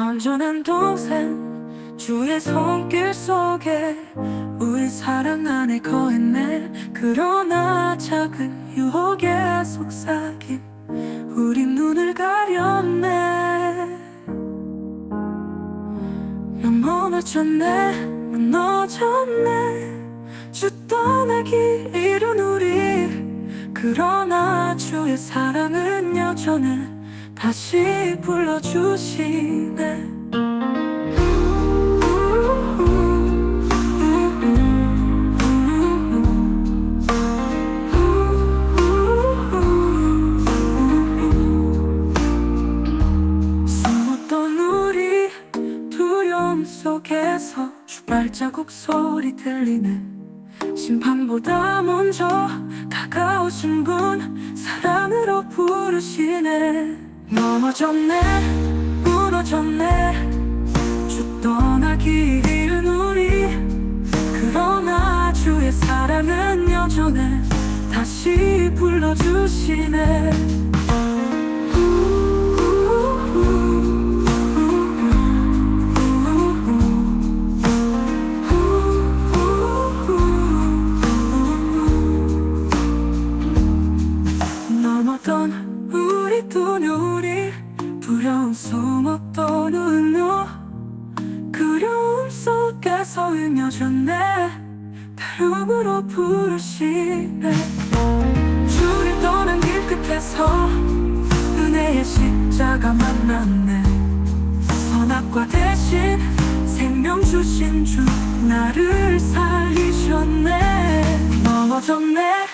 온전한 동생 주의 손길 속에 우리 사랑 안에 거했네. 그러나 작은 유혹에 속삭임 우리 눈을 가렸네. 넌 무너졌네 무너졌네. 주 떠나기 이른 우리. 그러나 주의 사랑은 여전해 다시 불러주시네. 속에서 주발자국 소리 들리네. 심판보다 먼저 다가오신 분 사랑으로 부르시네 넘어졌네 무너졌네. 주 떠나기 이른 우리. 그러나 주의 사랑은 여전해. 다시 불러주시네. 넘었던 또 우리 두려움 숨었던 은우 그려움 속에서 은여졌네. 다름으로 부르시네. 주를 떠난 길 끝에서 은혜의 십자가 만났네. 선악과 대신 생명 주신 주 나를 살리셨네. 넘어졌네